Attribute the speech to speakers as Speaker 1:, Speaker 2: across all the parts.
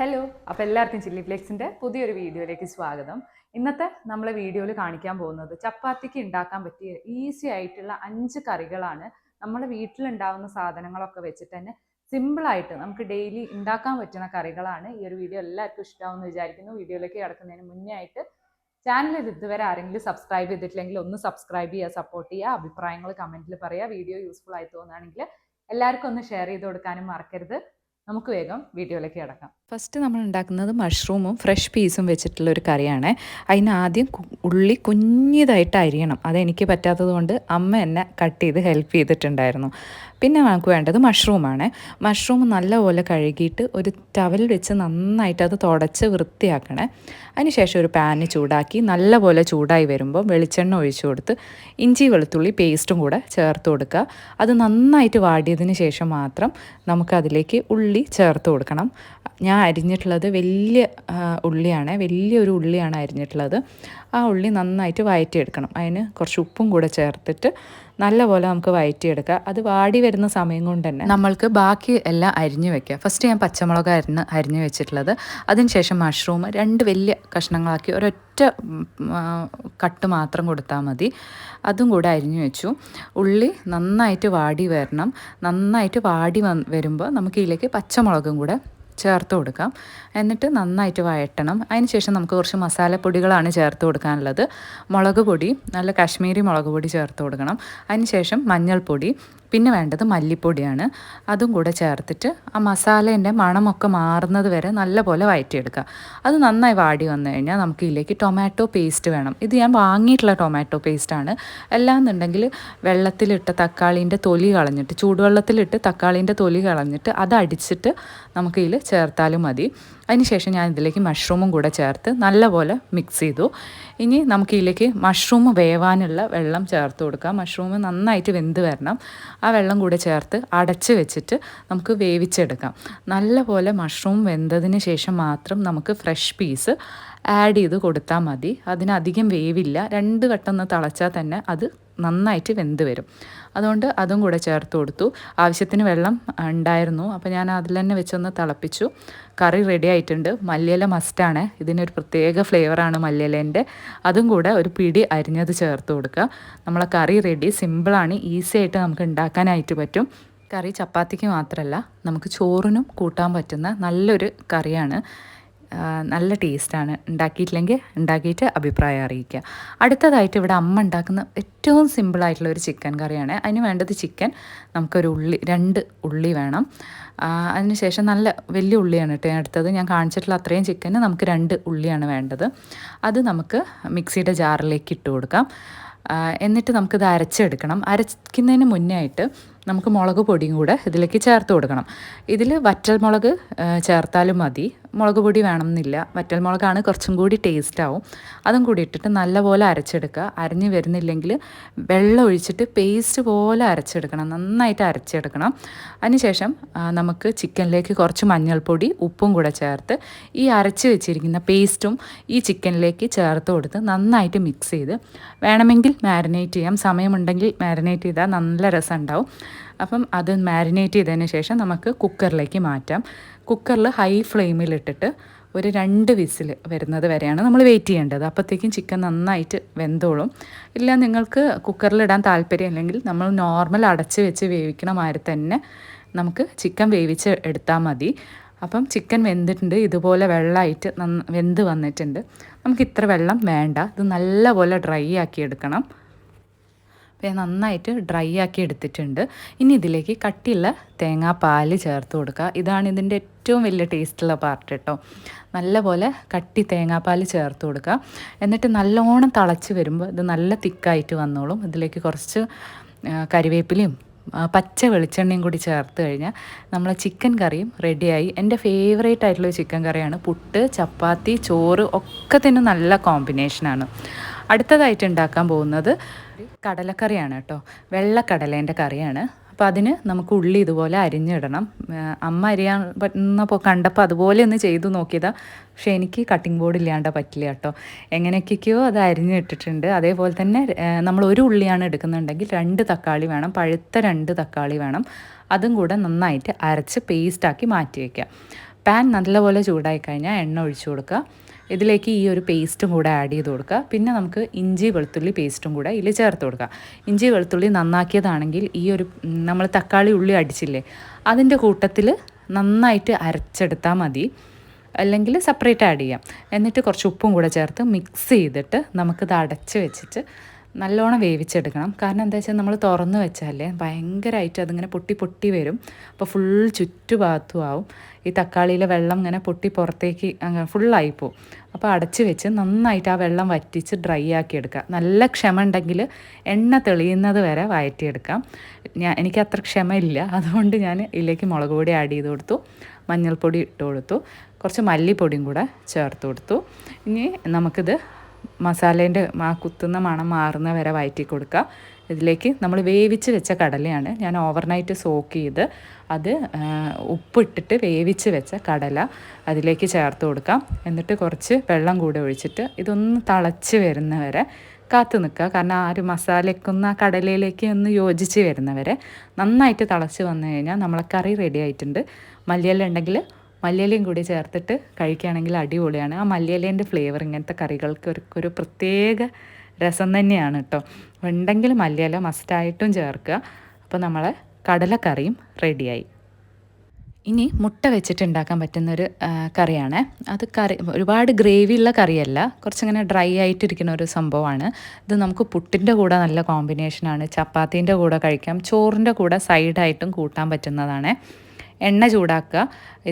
Speaker 1: Hello അപ്പോൾ എല്ലാവർക്കും chilli ഫ്ലേക്സിന്റെ പുതിയൊരു വീഡിയോയിലേക്ക് സ്വാഗതം. ഇന്നത്തെ നമ്മളെ വീഡിയോയിൽ കാണിക്കാൻ പോകുന്നത് ചപ്പാത്തിക്ക് ഉണ്ടാക്കാൻ പറ്റിയ ഈസി ആയിട്ടുള്ള അഞ്ച് കറികളാണ്. നമ്മുടെ വീട്ടിലുണ്ടാവുന്ന സാധനങ്ങളൊക്കെ വെച്ചിട്ട് തന്നെ സിമ്പിളായിട്ട് നമുക്ക് ഡെയിലി ഉണ്ടാക്കാൻ പറ്റുന്ന കറികളാണ്. ഈ ഒരു വീഡിയോ എല്ലാവർക്കും ഇഷ്ടമാവുമെന്ന് വിചാരിക്കുന്നു. വീഡിയോയിലേക്ക് കിടക്കുന്നതിന് മുന്നേ ആയിട്ട് ചാനൽ ഇത് ഇതുവരെ ആരെങ്കിലും സബ്സ്ക്രൈബ് ചെയ്തിട്ടില്ലെങ്കിൽ ഒന്ന് സബ്സ്ക്രൈബ് ചെയ്യുക സപ്പോർട്ട് ചെയ്യുക അഭിപ്രായങ്ങൾ കമന്റിൽ പറയുക. വീഡിയോ യൂസ്ഫുൾ ആയി തോന്നുകയാണെങ്കിൽ എല്ലാവർക്കും ഒന്ന് ഷെയർ ചെയ്ത് കൊടുക്കാനും മറക്കരുത്. നമുക്ക് വേഗം വീഡിയോയിലേക്ക് കിടക്കാം.
Speaker 2: ഫസ്റ്റ് നമ്മൾ ഉണ്ടാക്കുന്നത് മഷ്റൂമും ഫ്രഷ് പീസും വെച്ചിട്ടുള്ള ഒരു കറിയാണ്. അതിന് ആദ്യം ഉള്ളി കുഞ്ഞിതായിട്ട് അരിയണം. അതെനിക്ക് പറ്റാത്തത് കൊണ്ട് അമ്മ എന്നെ കട്ട് ചെയ്ത് ഹെൽപ്പ് ചെയ്തിട്ടുണ്ടായിരുന്നു. പിന്നെ നമുക്ക് വേണ്ടത് മഷ്റൂമാണ് മഷ്റൂം നല്ലപോലെ കഴുകിയിട്ട് ഒരു ടവൽ വെച്ച് നന്നായിട്ട് അത് തുടച്ച് വൃത്തിയാക്കണേ. അതിനുശേഷം ഒരു പാന് ചൂടാക്കി നല്ലപോലെ ചൂടായി വരുമ്പോൾ വെളിച്ചെണ്ണ ഒഴിച്ചു കൊടുത്ത് ഇഞ്ചി വെളുത്തുള്ളി പേസ്റ്റും കൂടെ ചേർത്ത് കൊടുക്കുക. അത് നന്നായിട്ട് വാടിയതിന് ശേഷം മാത്രം നമുക്കതിലേക്ക് ഉള്ളി ചേർത്ത് കൊടുക്കണം. ഞാൻ അരിഞ്ഞിട്ടുള്ളത് വലിയ ഉള്ളിയാണ്. വലിയൊരു ഉള്ളിയാണ് അരിഞ്ഞിട്ടുള്ളത്. ആ ഉള്ളി നന്നായിട്ട് വയറ്റിയെടുക്കണം. അതിന് കുറച്ച് ഉപ്പും കൂടെ ചേർത്തിട്ട് നല്ലപോലെ നമുക്ക് വയറ്റിയെടുക്കുക അത് വാടി വരുന്ന സമയം കൊണ്ട് തന്നെ. നമ്മൾക്ക് ബാക്കി എല്ലാം അരിഞ്ഞു വെക്കുക ഫസ്റ്റ് ഞാൻ പച്ചമുളക് അരിഞ്ഞ് അരിഞ്ഞു വെച്ചിട്ടുള്ളത്. അതിനുശേഷം മഷ്റൂം രണ്ട് വലിയ കഷ്ണങ്ങളാക്കി ഒരൊറ്റ കട്ട് മാത്രം കൊടുത്താൽ മതി. അതും കൂടെ അരിഞ്ഞു വെച്ചു. ഉള്ളി നന്നായിട്ട് വാടി വരണം. നന്നായിട്ട് വാടി വരുമ്പോൾ നമുക്ക് ഇതിലേക്ക് പച്ചമുളകും കൂടെ ചേർത്ത് കൊടുക്കാം. എന്നിട്ട് നന്നായിട്ട് വഴറ്റണം. അതിനുശേഷം നമുക്ക് കുറച്ച് മസാലപ്പൊടികളാണ് ചേർത്ത് കൊടുക്കാനുള്ളത്. മുളക് പൊടി നല്ല കാശ്മീരി മുളക് പൊടി ചേർത്ത് കൊടുക്കണം. അതിനുശേഷം മഞ്ഞൾപ്പൊടി പിന്നെ വേണ്ടത് മല്ലിപ്പൊടിയാണ്. അതും കൂടെ ചേർത്തിട്ട് ആ മസാലേന്റെ മണമൊക്കെ മാറുന്നത് വരെ നല്ലപോലെ വഴറ്റിയെടുക്കുക അത് നന്നായി വാടി വന്നു കഴിഞ്ഞാൽ നമുക്ക് ഇതിലേക്ക് ടൊമാറ്റോ പേസ്റ്റ് വേണം. ഇത് ഞാൻ വാങ്ങിയിട്ടുള്ള ടൊമാറ്റോ പേസ്റ്റാണ്. അല്ലാന്നുണ്ടെങ്കിൽ വെള്ളത്തിലിട്ട് തക്കാളീന്റെ തൊലി കളഞ്ഞിട്ട് ചൂടുവെള്ളത്തിലിട്ട് തക്കാളീന്റെ തൊലി കളഞ്ഞിട്ട് അത് അടിച്ചിട്ട് നമുക്ക് ഇതിൽ ചേർത്താലും മതി. അതിനുശേഷം ഞാൻ ഇതിലേക്ക് മഷ്റൂമും കൂടെ ചേർത്ത് നല്ലപോലെ മിക്സ് ചെയ്തു. ഇനി നമുക്ക് ഇതിലേക്ക് മഷ്റൂം വേവാനുള്ള വെള്ളം ചേർത്ത് കൊടുക്കാം. മഷ്റൂം നന്നായിട്ട് വെന്ത് വരണം. ആ വെള്ളം കൂടെ ചേർത്ത് അടച്ച് വെച്ചിട്ട് നമുക്ക് വേവിച്ചെടുക്കാം. നല്ലപോലെ മഷ്റൂം വെന്തതിന് ശേഷം മാത്രം നമുക്ക് ഫ്രഷ് പീസ് ആഡ് ചെയ്ത് കൊടുത്താൽ മതി. അതിനധികം വേവില്ല. രണ്ട് വട്ടം ഒന്ന് തിളച്ചാൽ തന്നെ അത് നന്നായിട്ട് വെന്ത് വരും. അതുകൊണ്ട് അതും കൂടെ ചേർത്ത് കൊടുത്തു. ആവശ്യത്തിന് വെള്ളം ഉണ്ടായിരുന്നു. അപ്പോൾ ഞാൻ അതിൽ തന്നെ വെച്ചൊന്ന് തിളപ്പിച്ചു. കറി റെഡി ആയിട്ടുണ്ട്. മല്ലിയില മസ്റ്റാണ് ഇതിനൊരു പ്രത്യേക ഫ്ലേവറാണ് മല്ലിയിലേന്റെ. അതും കൂടെ ഒരു പിടി അരിഞ്ഞത് ചേർത്ത് കൊടുക്കുക. നമ്മളെ കറി റെഡി സിമ്പിളാണ് ഈസി ആയിട്ട് നമുക്ക് ഉണ്ടാക്കാനായിട്ട് പറ്റും. കറി ചപ്പാത്തിക്ക് മാത്രമല്ല നമുക്ക് ചോറിനും കൂട്ടാൻ പറ്റുന്ന നല്ലൊരു കറിയാണ്. നല്ല ടേസ്റ്റാണ്. ഉണ്ടാക്കിയിട്ടില്ലെങ്കിൽ ഉണ്ടാക്കിയിട്ട് അഭിപ്രായം അറിയിക്കുക. അടുത്തതായിട്ട് ഇവിടെ അമ്മ ഉണ്ടാക്കുന്ന ഏറ്റവും സിമ്പിളായിട്ടുള്ള ഒരു ചിക്കൻ കറിയാണ്. അതിന് വേണ്ടത് ചിക്കൻ നമുക്കൊരു ഉള്ളി രണ്ട് ഉള്ളി വേണം. അതിനുശേഷം നല്ല വലിയ ഉള്ളിയാണ് കേട്ടോ എടുത്തത് ഞാൻ കാണിച്ചിട്ടുള്ള അത്രയും ചിക്കന് നമുക്ക് രണ്ട് ഉള്ളിയാണ് വേണ്ടത്. അത് നമുക്ക് മിക്സിയുടെ ജാറിലേക്ക് ഇട്ട് കൊടുക്കാം. എന്നിട്ട് നമുക്കിത് അരച്ചെടുക്കണം. അരയ്ക്കുന്നതിന് മുന്നേ ആയിട്ട് നമുക്ക് മുളക് പൊടിയും കൂടെ ഇതിലേക്ക് ചേർത്ത് കൊടുക്കണം. ഇതിൽ വറ്റൽ മുളക് ചേർത്താലും മതി. മുളക് പൊടി വേണമെന്നില്ല. വറ്റൽ മുളകാണ് കുറച്ചും കൂടി ടേസ്റ്റ് ആവും. അതും കൂടി ഇട്ടിട്ട് നല്ലപോലെ അരച്ചെടുക്കുക. അരഞ്ഞ് വരുന്നില്ലെങ്കിൽ വെള്ളം ഒഴിച്ചിട്ട് പേസ്റ്റ് പോലെ അരച്ചെടുക്കണം. നന്നായിട്ട് അരച്ചെടുക്കണം. അതിനുശേഷം നമുക്ക് ചിക്കനിലേക്ക് കുറച്ച് മഞ്ഞൾപ്പൊടി ഉപ്പും കൂടെ ചേർത്ത് ഈ അരച്ച് വെച്ചിരിക്കുന്ന പേസ്റ്റും ഈ ചിക്കനിലേക്ക് ചേർത്ത് കൊടുത്ത് നന്നായിട്ട് മിക്സ് ചെയ്ത് വേണമെങ്കിൽ മാരിനേറ്റ് ചെയ്യാം. സമയമുണ്ടെങ്കിൽ മാരിനേറ്റ് ചെയ്താൽ നല്ല രസം ഉണ്ടാവും അപ്പം അത് മാരിനേറ്റ് ചെയ്തതിന് ശേഷം നമുക്ക് കുക്കറിലേക്ക് മാറ്റാം. കുക്കറിൽ ഹൈ ഫ്ലെയിമിലിട്ടിട്ട് ഒരു രണ്ട് വിസിൽ വരുന്നത് വരെയാണ് നമ്മൾ വെയിറ്റ് ചെയ്യേണ്ടത്. അപ്പോഴത്തേക്കും ചിക്കൻ നന്നായിട്ട് വെന്തോളും. ഇല്ല നിങ്ങൾക്ക് കുക്കറിലിടാൻ താല്പര്യം ഇല്ലെങ്കിൽ നമ്മൾ നോർമൽ അടച്ച് വെച്ച് വേവിക്കണ മാതിരി തന്നെ നമുക്ക് ചിക്കൻ വേവിച്ച് എടുത്താൽ മതി. അപ്പം ചിക്കൻ വെന്തിട്ടുണ്ട്. ഇതുപോലെ വെള്ളമായിട്ട് നന്ന വെന്ത് വന്നിട്ടുണ്ട്. നമുക്ക് ഇത്ര വെള്ളം വേണ്ട. ഇത് നല്ലപോലെ ഡ്രൈ ആക്കി എടുക്കണം. അപ്പോൾ നന്നായിട്ട് ഡ്രൈ ആക്കി എടുത്തിട്ടുണ്ട്. ഇനി ഇതിലേക്ക് കട്ടിയുള്ള തേങ്ങാപ്പാൽ ചേർത്ത് കൊടുക്കുക. ഇതാണ് ഇതിന്റെ ഏറ്റവും വലിയ ടേസ്റ്റുള്ള പാർട്ട് കേട്ടോ. നല്ലപോലെ കട്ടി തേങ്ങാപ്പാൽ ചേർത്ത് കൊടുക്കുക. എന്നിട്ട് നല്ലോണം തിളച്ച് വരുമ്പോൾ ഇത് നല്ല തിക്കായിട്ട് വന്നോളും. ഇതിലേക്ക് കുറച്ച് കരിവേപ്പിലയും പച്ച വെളിച്ചെണ്ണയും കൂടി ചേർത്ത് കഴിഞ്ഞാൽ നമ്മളെ ചിക്കൻ കറിയും റെഡിയായി. എന്റെ ഫേവറേറ്റ് ആയിട്ടുള്ള ചിക്കൻ കറിയാണ് പുട്ട് ചപ്പാത്തി ചോറ് ഒക്കെ തന്നെ നല്ല കോമ്പിനേഷനാണ് അടുത്തതായിട്ട് ഉണ്ടാക്കാൻ പോകുന്നത് കടലക്കറിയാണ് കേട്ടോ. വെള്ളക്കടലേന്റെ കറിയാണ്. അപ്പോൾ അതിന് നമുക്ക് ഉള്ളി ഇതുപോലെ അരിഞ്ഞിടണം. അമ്മ അരിയാൻ പറ്റുന്നപ്പോൾ കണ്ടപ്പോൾ അതുപോലെ ഒന്ന് ചെയ്തു നോക്കിയതാ. പക്ഷേ എനിക്ക് കട്ടിംഗ് ബോർഡ് ഇല്ലാണ്ട് പറ്റില്ല കേട്ടോ. എങ്ങനെയൊക്കെയോ അത് അരിഞ്ഞിട്ടിട്ടുണ്ട്. അതേപോലെ തന്നെ നമ്മൾ ഒരു ഉള്ളിയാണ് എടുക്കുന്നുണ്ടെങ്കിൽ രണ്ട് തക്കാളി വേണം. പഴുത്ത രണ്ട് തക്കാളി വേണം. അതും കൂടെ നന്നായിട്ട് അരച്ച് പേസ്റ്റാക്കി മാറ്റി വയ്ക്കുക. പാൻ നല്ലപോലെ ചൂടായി കഴിഞ്ഞാൽ എണ്ണ ഒഴിച്ചു കൊടുക്കുക. ഇതിലേക്ക് ഈ ഒരു പേസ്റ്റും കൂടെ ആഡ് ചെയ്ത് കൊടുക്കുക. പിന്നെ നമുക്ക് ഇഞ്ചി വെളുത്തുള്ളി പേസ്റ്റും കൂടെ ഇതിൽ ചേർത്ത് കൊടുക്കുക. ഇഞ്ചി വെളുത്തുള്ളി നന്നാക്കിയതാണെങ്കിൽ ഈ ഒരു നമ്മൾ തക്കാളി ഉള്ളി അടിച്ചില്ലേ അതിന്റെ കൂട്ടത്തിൽ നന്നായിട്ട് അരച്ചെടുത്താൽ മതി. അല്ലെങ്കിൽ സെപ്പറേറ്റ് ആഡ് ചെയ്യാം. എന്നിട്ട് കുറച്ച് ഉപ്പും കൂടെ ചേർത്ത് മിക്സ് ചെയ്തിട്ട് നമുക്കിത് അടച്ച് വെച്ചിട്ട് നല്ലോണം വേവിച്ചെടുക്കണം. കാരണം എന്താ വെച്ചാൽ നമ്മൾ തുറന്ന് വെച്ചാലേ ഭയങ്കരമായിട്ട് അതിങ്ങനെ പൊട്ടി പൊട്ടി വരും. അപ്പോൾ ഫുൾ ചുറ്റുഭാഗത്തും ആവും. ഈ തക്കാളിയിലെ വെള്ളം ഇങ്ങനെ പൊട്ടി പുറത്തേക്ക് അങ്ങനെ ഫുള്ളായി പോവും അപ്പോൾ അടച്ച് വെച്ച് നന്നായിട്ട് ആ വെള്ളം വറ്റിച്ച് ഡ്രൈ ആക്കി എടുക്കുക. നല്ല ക്ഷമ ഉണ്ടെങ്കിൽ എണ്ണ തെളിയുന്നത് വരെ വഴറ്റിയെടുക്കാം. ഞാൻ എനിക്ക് അത്ര ക്ഷമയില്ല അതുകൊണ്ട് ഞാൻ ഇതിലേക്ക് മുളക് പൊടി ആഡ് ചെയ്ത് കൊടുത്തു. മഞ്ഞൾപ്പൊടി ഇട്ട് കൊടുത്തു. കുറച്ച് മല്ലിപ്പൊടിയും കൂടെ ചേർത്ത് കൊടുത്തു. ഇനി നമുക്കിത് മസാലേന്റെ ആ കുത്തുന്ന മണം മാറുന്ന വരെ വയറ്റി കൊടുക്കുക. ഇതിലേക്ക് നമ്മൾ വേവിച്ച് വെച്ച കടലയാണ് ഞാൻ ഓവർനൈറ്റ് സോക്ക് ചെയ്ത് അത് ഉപ്പിട്ടിട്ട് വേവിച്ച് വെച്ച കടല അതിലേക്ക് ചേർത്ത് കൊടുക്കാം. എന്നിട്ട് കുറച്ച് വെള്ളം കൂടെ ഒഴിച്ചിട്ട് ഇതൊന്ന് തിളച്ച് വരുന്ന വരെ കാത്തു നിൽക്കുക. കാരണം ആ ഒരു മസാലയ്ക്കൊന്ന് ആ കടലയിലേക്ക് ഒന്ന് യോജിച്ച് വരുന്നവരെ നന്നായിട്ട് തിളച്ച് വന്നു കഴിഞ്ഞാൽ നമ്മളെ കറി റെഡി ആയിട്ടുണ്ട്. മല്ലിയെല്ലാം ഉണ്ടെങ്കിൽ മല്ലിയിലയും കൂടി ചേർത്തിട്ട് കഴിക്കുകയാണെങ്കിൽ അടിപൊളിയാണ്. ആ മല്ലിയിലേന്റെ ഫ്ലേവർ ഇങ്ങനത്തെ കറികൾക്ക് ഒരു ഒരു പ്രത്യേക രസം തന്നെയാണ് കേട്ടോ. ഉണ്ടെങ്കിൽ മല്ലിയില മസ്റ്റായിട്ടും ചേർക്കുക. അപ്പോൾ നമ്മളെ കടലക്കറിയും റെഡിയായി ഇനി മുട്ട വെച്ചിട്ട് ഉണ്ടാക്കാൻ പറ്റുന്നൊരു ആ, കറിയാണ്. അത് കറി ഒരുപാട് ഗ്രേവി ഉള്ള കറിയല്ല. കുറച്ചിങ്ങനെ ഡ്രൈ ആയിട്ടിരിക്കുന്ന ഒരു സംഭവമാണ്. ഇത് നമുക്ക് പുട്ടിന്റെ കൂടെ നല്ല കോമ്പിനേഷനാണ് ചപ്പാത്തീന്റെ കൂടെ കഴിക്കാം. ചോറിന്റെ കൂടെ സൈഡായിട്ടും കൂട്ടാൻ പറ്റുന്നതാണ്. എണ്ണ ചൂടാക്കുക.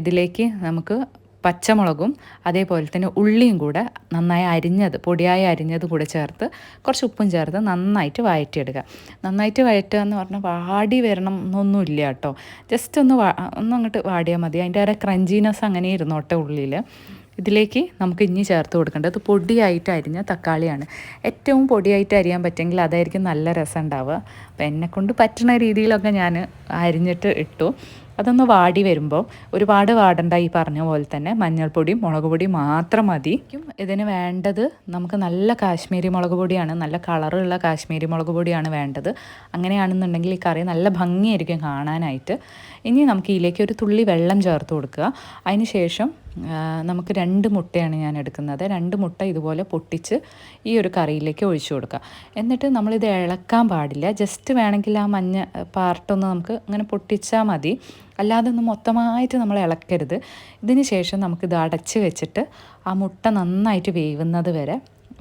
Speaker 2: ഇതിലേക്ക് നമുക്ക് പച്ചമുളകും അതേപോലെ തന്നെ ഉള്ളിയും കൂടെ നന്നായി അരിഞ്ഞത് പൊടിയായി അരിഞ്ഞത് കൂടെ ചേർത്ത് കുറച്ച് ഉപ്പും ചേർത്ത് നന്നായിട്ട് വഴറ്റിയെടുക്കുക. നന്നായിട്ട് വഴറ്റുക എന്ന് പറഞ്ഞാൽ വാടി വരണം എന്നൊന്നുമില്ല കേട്ടോ. ജസ്റ്റ് ഒന്ന് ഒന്ന് അങ്ങോട്ട് വാടിയാൽ മതി. അതിന്റെ ആ ക്രഞ്ചിനെസ് അങ്ങനെ ഇരുന്നോട്ടെ ഉള്ളിൽ. ഇതിലേക്ക് നമുക്ക് ഇനി ചേർത്ത് കൊടുക്കേണ്ടത് പൊടിയായിട്ട് അരിഞ്ഞ തക്കാളിയാണ്. ഏറ്റവും പൊടിയായിട്ട് അരിയാൻ പറ്റുമെങ്കിൽ അതായിരിക്കും നല്ല രസം ഉണ്ടാവുക. അപ്പം എന്നെക്കൊണ്ട് പറ്റുന്ന രീതിയിലൊക്കെ ഞാൻ അരിഞ്ഞിട്ട് ഇട്ടു. അതൊന്ന് വാടി വരുമ്പോൾ ഒരുപാട് വാടണ്ട ഈ പറഞ്ഞ പോലെ തന്നെ മഞ്ഞൾപ്പൊടിയും മുളക് പൊടിയും മാത്രം മതി. ഇതിന് വേണ്ടത് നമുക്ക് നല്ല കാശ്മീരി മുളക് പൊടിയാണ് നല്ല കളറുള്ള കാശ്മീരി മുളക് പൊടിയാണ് വേണ്ടത്. അങ്ങനെയാണെന്നുണ്ടെങ്കിൽ ഈ കറി നല്ല ഭംഗിയായിരിക്കും കാണാനായിട്ട്. ഇനി നമുക്ക് ഇതിലേക്ക് ഒരു തുള്ളി വെള്ളം ചേർത്ത് കൊടുക്കുക. അതിന് ശേഷം നമുക്ക് രണ്ട് മുട്ടയാണ് ഞാൻ എടുക്കുന്നത്. രണ്ട് മുട്ട ഇതുപോലെ പൊട്ടിച്ച് ഈ ഒരു കറിയിലേക്ക് ഒഴിച്ചു കൊടുക്കുക. എന്നിട്ട് നമ്മളിത് ഇളക്കാൻ പാടില്ല. ജസ്റ്റ് വേണമെങ്കിൽ ആ മഞ്ഞ പാർട്ടൊന്ന് നമുക്ക് അങ്ങനെ പൊട്ടിച്ചാൽ മതി. അല്ലാതെ ഒന്ന് മൊത്തമായിട്ട് നമ്മൾ ഇളക്കരുത്. ഇതിന് ശേഷം നമുക്കിത് അടച്ച് വെച്ചിട്ട് ആ മുട്ട നന്നായിട്ട് വേവുന്നത് വരെ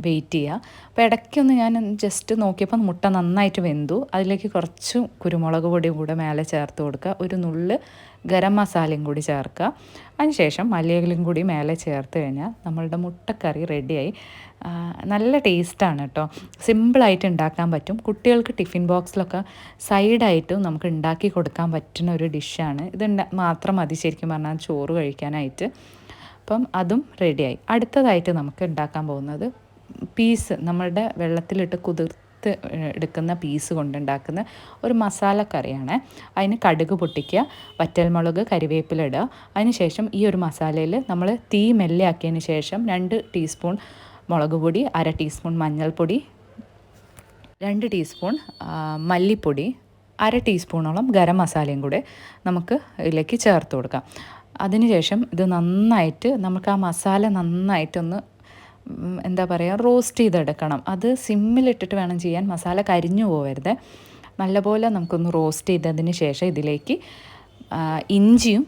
Speaker 2: വെയിറ്റ് ചെയ്യുക. അപ്പോൾ ഇടയ്ക്കൊന്ന് ഞാൻ ജസ്റ്റ് നോക്കിയപ്പോൾ മുട്ട നന്നായിട്ട് വെന്തു. അതിലേക്ക് കുറച്ച് കുരുമുളക് പൊടിയും കൂടെ മേലെ ചേർത്ത് കൊടുക്കുക. ഒരു നുള്ള് ഗരം മസാലയും കൂടി ചേർക്കുക. അതിനുശേഷം മല്ലിയിലും കൂടി മേലെ ചേർത്ത് കഴിഞ്ഞാൽ നമ്മളുടെ മുട്ടക്കറി റെഡിയായി. നല്ല ടേസ്റ്റാണ് കേട്ടോ. സിമ്പിളായിട്ട് ഉണ്ടാക്കാൻ പറ്റും. കുട്ടികൾക്ക് ടിഫിൻ ബോക്സിലൊക്കെ സൈഡായിട്ടും നമുക്ക് ഉണ്ടാക്കി കൊടുക്കാൻ പറ്റുന്ന ഒരു ഡിഷാണ്. ഇത് മാത്രം മതി ശരിക്കും പറഞ്ഞാൽ ചോറ് കഴിക്കാനായിട്ട്. അപ്പം അതും റെഡിയായി. അടുത്തതായിട്ട് നമുക്ക് ഉണ്ടാക്കാൻ പോകുന്നത് പീസ് നമ്മളുടെ വെള്ളത്തിലിട്ട് എടുക്കുന്ന പീസ് കൊണ്ടുണ്ടാക്കുന്ന ഒരു മസാല കറിയാണ്. അതിന് കടുക് പൊട്ടിക്കുക വറ്റൽമുളക് കരിവേപ്പില ഇടുക. അതിന് ശേഷം ഈ ഒരു മസാലയിൽ നമ്മൾ തീ മെല്ലെ ആക്കിയതിന് ശേഷം രണ്ട് ടീസ്പൂൺ മുളക് പൊടി അര ടീസ്പൂൺ മഞ്ഞൾപ്പൊടി രണ്ട് ടീസ്പൂൺ മല്ലിപ്പൊടി അര ടീസ്പൂണോളം ഗരം മസാലയും കൂടെ നമുക്ക് ഇതിലേക്ക് ചേർത്ത് കൊടുക്കാം. അതിനുശേഷം ഇത് നന്നായിട്ട് നമുക്ക് ആ മസാല നന്നായിട്ടൊന്ന് എന്താ പറയുക റോസ്റ്റ് ചെയ്തെടുക്കണം. അത് സിമ്മിലിട്ടിട്ട് വേണം ചെയ്യാൻ. മസാല കരിഞ്ഞു പോകരുത് നല്ലപോലെ നമുക്കൊന്ന് റോസ്റ്റ് ചെയ്തതിന് ശേഷം ഇതിലേക്ക് ഇഞ്ചിയും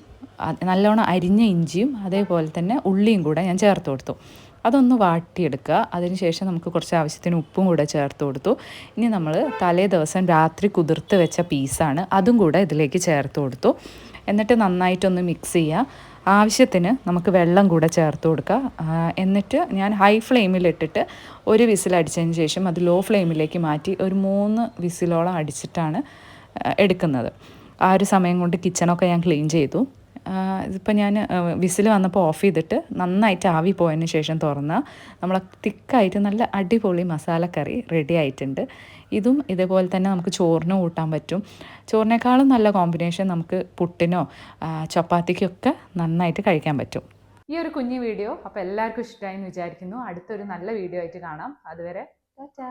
Speaker 2: നല്ലോണം അരിഞ്ഞ ഇഞ്ചിയും അതേപോലെ തന്നെ ഉള്ളിയും കൂടെ ഞാൻ ചേർത്ത് കൊടുത്തു. അതൊന്ന് വാട്ടിയെടുക്കുക. അതിനുശേഷം നമുക്ക് കുറച്ച് ആവശ്യത്തിന് ഉപ്പും കൂടെ ചേർത്ത് കൊടുത്തു. ഇനി നമ്മൾ തലേ ദിവസം രാത്രി കുതിർത്ത് വെച്ച പീസാണ് അതും കൂടെ ഇതിലേക്ക് ചേർത്ത് കൊടുത്തു. എന്നിട്ട് നന്നായിട്ടൊന്ന് മിക്സ് ചെയ്യുക. ആവശ്യത്തിന് നമുക്ക് വെള്ളം കൂടെ ചേർത്ത് കൊടുക്കുക. എന്നിട്ട് ഞാൻ ഹൈ ഫ്ലെയിമിലിട്ടിട്ട് ഒരു വിസിൽ അടിച്ചതിന് ശേഷം അത് ലോ ഫ്ലെയിമിലേക്ക് മാറ്റി ഒരു മൂന്ന് വിസിലോളം അടിച്ചിട്ടാണ് എടുക്കുന്നത്. ആ ഒരു സമയം കൊണ്ട് കിച്ചണൊക്കെ ഞാൻ ക്ലീൻ ചെയ്തു. ഇതിപ്പോൾ ഞാൻ വിസിൽ വന്നപ്പോൾ ഓഫ് ചെയ്തിട്ട് നന്നായിട്ട് ആവി പോയതിന് ശേഷം തുറന്ന് നമ്മൾ തിക്കായിട്ട് നല്ല അടിപൊളി മസാലക്കറി റെഡി ആയിട്ടുണ്ട്. ഇതും ഇതേപോലെ തന്നെ നമുക്ക് ചോറിന് കൂട്ടാൻ പറ്റും. ചോറിനേക്കാളും നല്ല കോമ്പിനേഷൻ നമുക്ക് പുട്ടിനോ ചപ്പാത്തിക്കൊക്കെ നന്നായിട്ട് കഴിക്കാൻ പറ്റും.
Speaker 1: ഈ ഒരു കുഞ്ഞു വീഡിയോ അപ്പോൾ എല്ലാവർക്കും ഇഷ്ടമായി എന്ന് വിചാരിക്കുന്നു. അടുത്തൊരു നല്ല വീഡിയോ ആയിട്ട് കാണാം. അതുവരെ ടാറ്റാ.